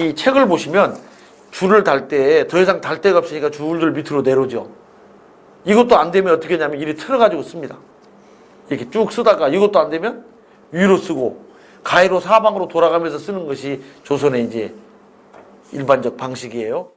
이 책을 보시면 줄을 달 때 더 이상 달 데가 없으니까 줄을 밑으로 내려오죠. 이것도 안 되면 어떻게 하냐면 이리 틀어가지고 씁니다. 이렇게 쭉 쓰다가 이것도 안 되면 위로 쓰고 가위로 사방으로 돌아가면서 쓰는 것이 조선의 이제 일반적 방식이에요.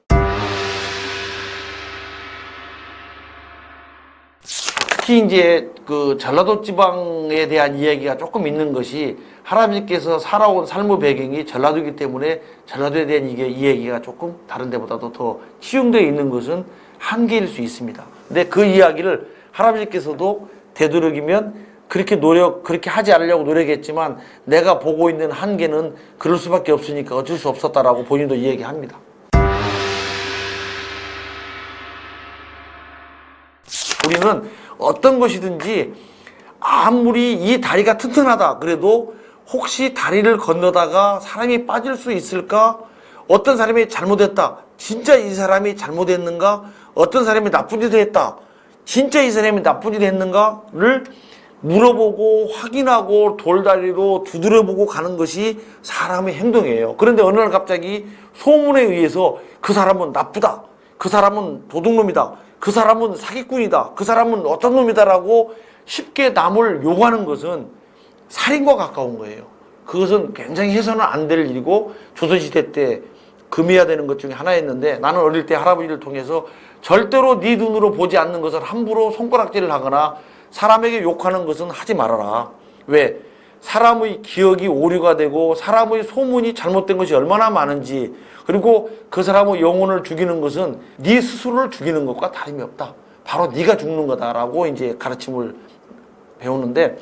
특히 이제 그 전라도 지방에 대한 이야기가 조금 있는 것이 할아버지께서 살아온 삶의 배경이 전라도이기 때문에 전라도에 대한 이게 이야기가 조금 다른 데보다도 더 치중되어 있는 것은 한계일 수 있습니다. 근데 그 이야기를 할아버지께서도 되도록이면 그렇게 노력, 그렇게 하지 않으려고 노력했지만 내가 보고 있는 한계는 그럴 수밖에 없으니까 어쩔 수 없었다라고 본인도 이야기합니다. 우리는 어떤 것이든지 아무리 이 다리가 튼튼하다 그래도 혹시 다리를 건너다가 사람이 빠질 수 있을까? 어떤 사람이 잘못했다. 진짜 이 사람이 잘못했는가? 어떤 사람이 나쁜 짓을 했다. 진짜 이 사람이 나쁜 짓을 했는가를 물어보고 확인하고 돌다리로 두드려보고 가는 것이 사람의 행동이에요. 그런데 어느 날 갑자기 소문에 의해서 그 사람은 나쁘다. 그 사람은 도둑놈이다. 그 사람은 사기꾼이다. 그 사람은 어떤 놈이다라고 쉽게 남을 요구하는 것은 살인과 가까운 거예요. 그것은 굉장히 해서는 안 될 일이고 조선시대 때 금해야 되는 것 중에 하나였는데 나는 어릴 때 할아버지를 통해서 절대로 네 눈으로 보지 않는 것을 함부로 손가락질을 하거나 사람에게 욕하는 것은 하지 말아라. 왜? 사람의 기억이 오류가 되고 사람의 소문이 잘못된 것이 얼마나 많은지 그리고 그 사람의 영혼을 죽이는 것은 네 스스로를 죽이는 것과 다름이 없다. 바로 네가 죽는 거다라고 이제 가르침을 배우는데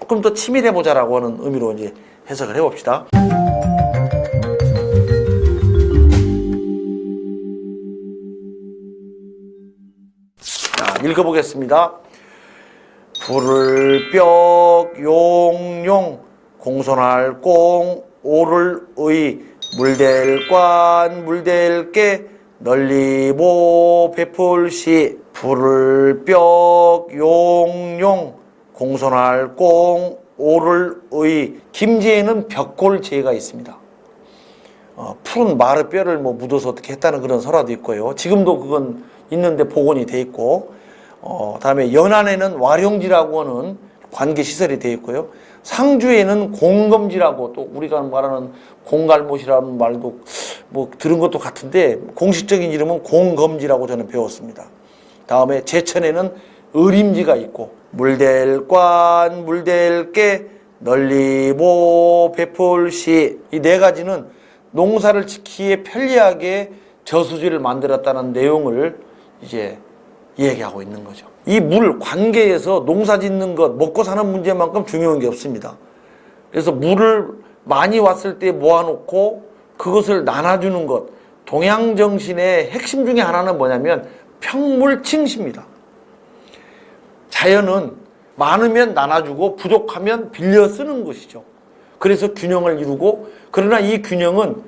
조금 더 치밀해 보자라고 하는 의미로 이제 해석을 해봅시다. 자, 읽어보겠습니다. 불을 뼈 용용 공손할 공 오를 의 물댈 관 물댈 게 널리보 베풀시 불을 뼈 용용 공손할 공 오를 의 김제에는 벽골제가 있습니다. 어, 푸른 마르 뼈를 뭐 묻어서 어떻게 했다는 그런 설화도 있고요. 지금도 그건 있는데 복원이 돼 있고, 어, 다음에 연안에는 와룡지라고 하는 관계 시설이 돼 있고요. 상주에는 공검지라고 또 우리가 말하는 공갈못이라는 말도 뭐 들은 것도 같은데 공식적인 이름은 공검지라고 저는 배웠습니다. 다음에 제천에는 의림지가 있고 물댈 관 물댈 게 널리보 베풀시 이 네 가지는 농사를 지키기에 편리하게 저수지를 만들었다는 내용을 이제 얘기하고 있는 거죠. 이 물 관계에서 농사 짓는 것, 먹고 사는 문제만큼 중요한 게 없습니다. 그래서 물을 많이 왔을 때 모아놓고 그것을 나눠주는 것. 동양 정신의 핵심 중에 하나는 뭐냐면 평물칭시입니다. 자연은 많으면 나눠주고 부족하면 빌려 쓰는 것이죠. 그래서 균형을 이루고 그러나 이 균형은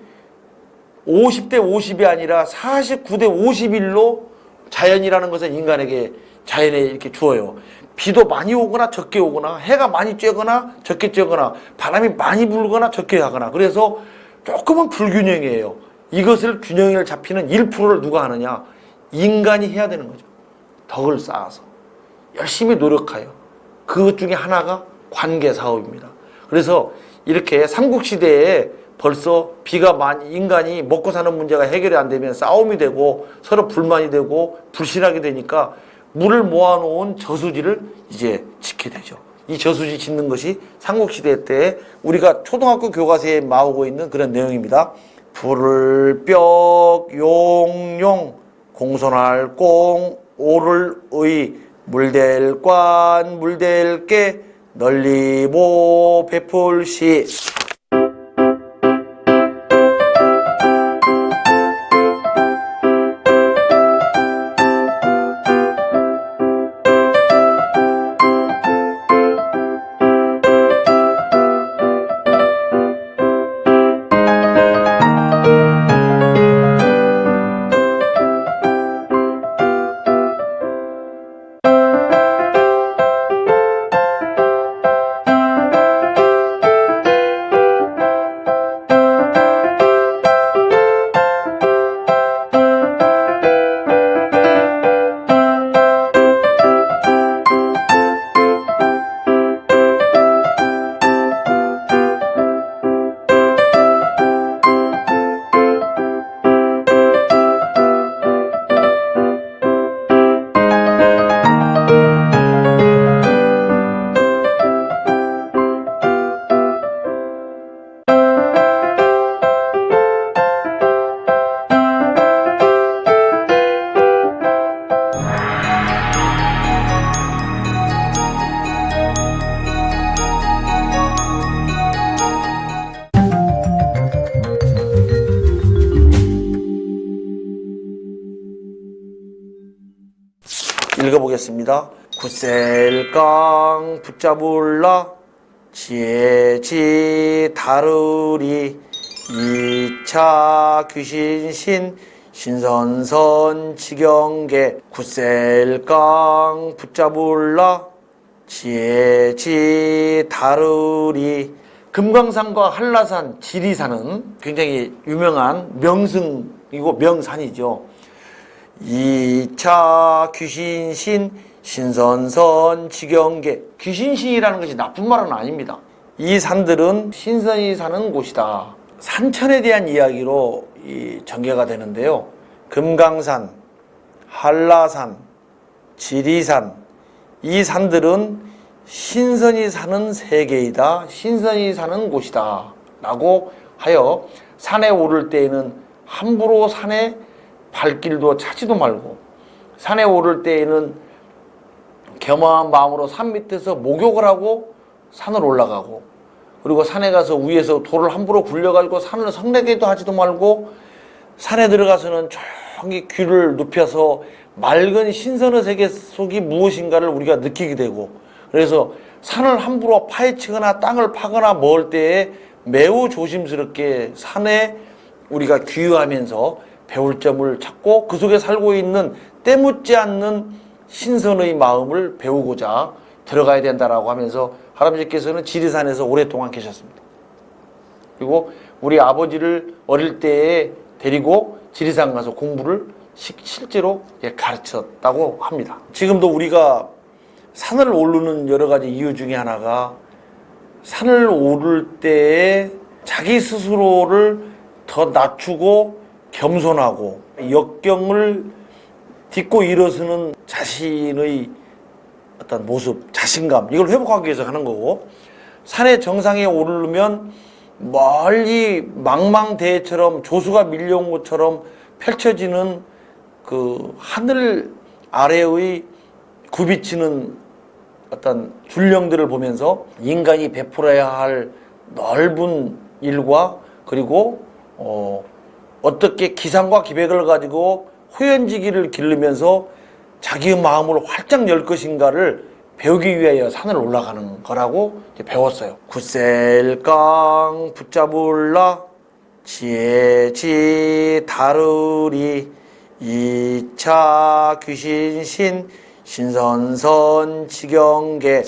50대 50이 아니라 49대 51로 자연이라는 것은 인간에게 자연에 이렇게 주어요. 비도 많이 오거나 적게 오거나 해가 많이 쬐거나 적게 쬐거나 바람이 많이 불거나 적게 하거나 그래서 조금은 불균형이에요. 이것을 균형을 잡히는 1%를 누가 하느냐? 인간이 해야 되는 거죠. 덕을 쌓아서 열심히 노력하여 그것 중에 하나가 관계 사업입니다. 그래서 이렇게 삼국시대에 벌써 비가 많이 인간이 먹고 사는 문제가 해결이 안 되면 싸움이 되고 서로 불만이 되고 불신하게 되니까 물을 모아놓은 저수지를 이제 짓게 되죠. 이 저수지 짓는 것이 삼국시대 때 우리가 초등학교 교과서에 나오고 있는 그런 내용입니다. 불을 뼈 용용 공손할 공 오를 의 물댈 관 물댈 게 널리보 베풀시 읽어보겠습니다. 굳셀강 붙잡을라 지혜지 다르리 이차 귀신신 신선선 지경계 굳셀강 붙잡을라 지혜지 다르리 금강산과 한라산, 지리산은 굉장히 유명한 명승이고 명산이죠. 이차 귀신신 신선선 지경계 귀신신이라는 것이 나쁜 말은 아닙니다. 이 산들은 신선이 사는 곳이다. 산천에 대한 이야기로 이 전개가 되는데요. 금강산, 한라산, 지리산 이 산들은 신선이 사는 세계이다. 신선이 사는 곳이다. 라고 하여 산에 오를 때에는 함부로 산에 발길도 차지도 말고 산에 오를 때에는 겸허한 마음으로 산 밑에서 목욕을 하고 산을 올라가고 그리고 산에 가서 위에서 돌을 함부로 굴려가지고 산을 성내게도 하지도 말고 산에 들어가서는 조용히 귀를 눕혀서 맑은 신선의 세계 속이 무엇인가를 우리가 느끼게 되고 그래서 산을 함부로 파헤치거나 땅을 파거나 먹을 때에 매우 조심스럽게 산에 우리가 귀유하면서 배울 점을 찾고 그 속에 살고 있는 때묻지 않는 신선의 마음을 배우고자 들어가야 된다라고 하면서 할아버지께서는 지리산에서 오랫동안 계셨습니다. 그리고 우리 아버지를 어릴 때에 데리고 지리산 가서 공부를 시- 실제로 예, 가르쳤다고 합니다. 지금도 우리가 산을 오르는 여러 가지 이유 중에 하나가 산을 오를 때에 자기 스스로를 더 낮추고 겸손하고 역경을 딛고 일어서는 자신의 어떤 모습, 자신감 이걸 회복하기 위해서 하는 거고 산의 정상에 오르면 멀리 망망대해처럼 조수가 밀려온 것처럼 펼쳐지는 그 하늘 아래의 굽이치는 어떤 줄령들을 보면서 인간이 베풀어야 할 넓은 일과 그리고 어, 어떻게 기상과 기백을 가지고 호연지기를 기르면서 자기의 마음을 활짝 열 것인가를 배우기 위하여 산을 올라가는 거라고 배웠어요. 굳셀강 붙잡을라 지혜지 다르리 이차 귀신신 신선선 지경계